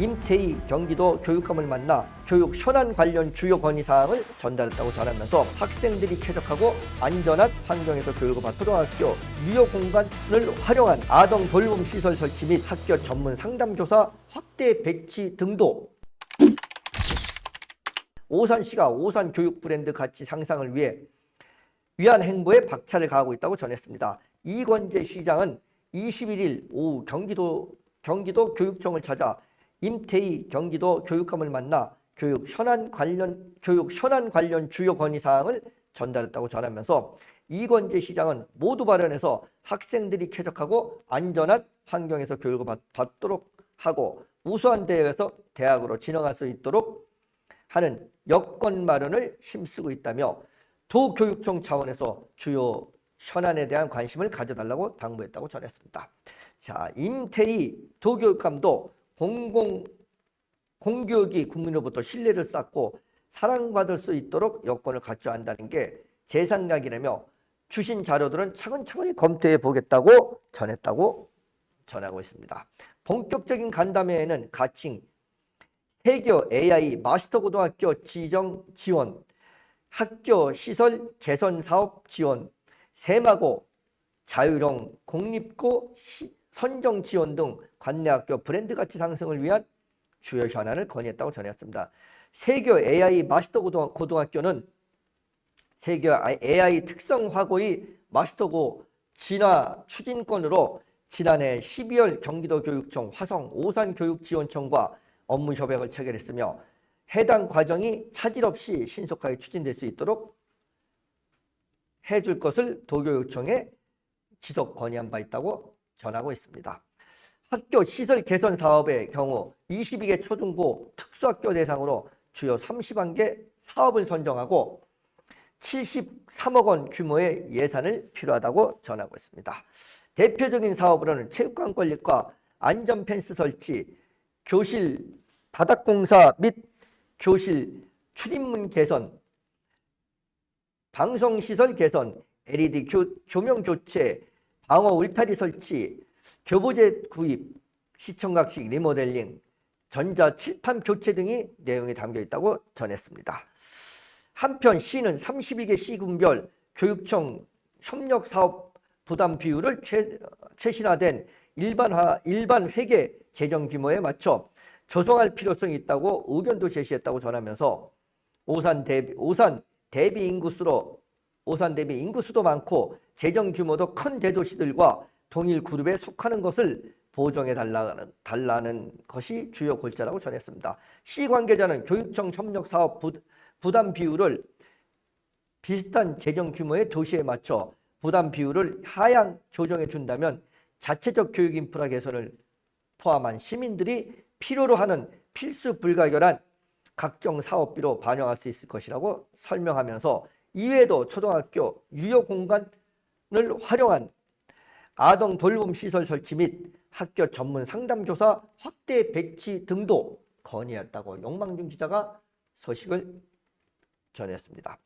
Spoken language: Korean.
임태희 경기도 교육감을 만나 교육 현안 관련 주요 건의 사항을 전달했다고 전하면서 학생들이 쾌적하고 안전한 환경에서 교육을 받 초등학교 유효 공간을 활용한 아동 돌봄 시설 설치 및 학교 전문 상담교사 확대 배치 등도 오산시가 오산 교육 브랜드 가치 상상을 위해 위한 행보에 박차를 가하고 있다고 전했습니다. 이건재 시장은 21일 오후 경기도 경기도 교육청을 찾아 임태희 경기도 교육감을 만나 교육 현안 관련 교육 현안 관련 주요 건의 사항을 전달했다고 전하면서 이건재 시장은 모두 발언에서 학생들이 쾌적하고 안전한 환경에서 교육을 받, 받도록 하고 우수한 대학에서 대학으로 진학할 수 있도록 하는 여건 마련을 힘쓰고 있다며 도교육청 차원에서 주요 현안에 대한 관심을 가져달라고 당부했다고 전했습니다. 자, 임태희 도교육감도 공공 공교육이 국민으로부터 신뢰를 쌓고 사랑받을 수 있도록 여건을 갖춰야 한다는 게 제 생각이라며 주신 자료들은 차근차근히 검토해 보겠다고 전했다고 전하고 있습니다. 본격적인 간담회에는 가칭 세교 AI 마스터 고등학교 지정 지원, 학교 시설 개선 사업 지원, 세마고 자유형 공립고 시- 선정 지원 등 관내 학교 브랜드 가치 상승을 위한 주요 현안을 건의했다고 전했습니다. 세교 AI 마스터 고등- 고등학교는 세교 AI 특성 화고의 마스터고 진화 추진권으로 지난해 12월 경기도 교육청 화성 오산 교육지원청과 업무 협약을 체결했으며 해당 과정이 차질 없이 신속하게 추진될 수 있도록 해줄 것을 도교육청에 지속 건의한 바 있다고 전하고 있습니다. 학교 시설 개선 사업의 경우 22개 초중고 특수학교 대상으로 주요 31개 사업을 선정하고 73억 원 규모의 예산을 필요하다고 전하고 있습니다. 대표적인 사업으로는 체육관 건립과 안전 펜스 설치, 교실 바닥 공사 및 교실 출입문 개선, 방송 시설 개선, LED 교, 조명 교체, 방어 울타리 설치, 교보제 구입, 시청각식 리모델링, 전자 칠판 교체 등이 내용이 담겨 있다고 전했습니다. 한편 시는 32개 시군별 교육청 협력 사업 부담 비율을 최, 최신화된 일반화 일반 회계 재정 규모에 맞춰 조성할 필요성이 있다고 의견도 제시했다고 전하면서 오산 대비 오산 대비 인구수로 오산 대비 인구수도 많고 재정 규모도 큰 대도시들과 동일 그룹에 속하는 것을 보정해 달라는, 달라는 것이 주요 골자라고 전했습니다. 시 관계자는 교육청 협력 사업 부, 부담 비율을 비슷한 재정 규모의 도시에 맞춰 부담 비율을 하향 조정해 준다면 자체적 교육 인프라 개선을 포함한 시민들이 필요로 하는 필수 불가결한 각종 사업비로 반영할 수 있을 것이라고 설명하면서 이외에도 초등학교 유효 공간을 활용한 아동 돌봄 시설 설치 및 학교 전문 상담 교사 확대 배치 등도 건의했다고 용망준 기자가 소식을 전했습니다.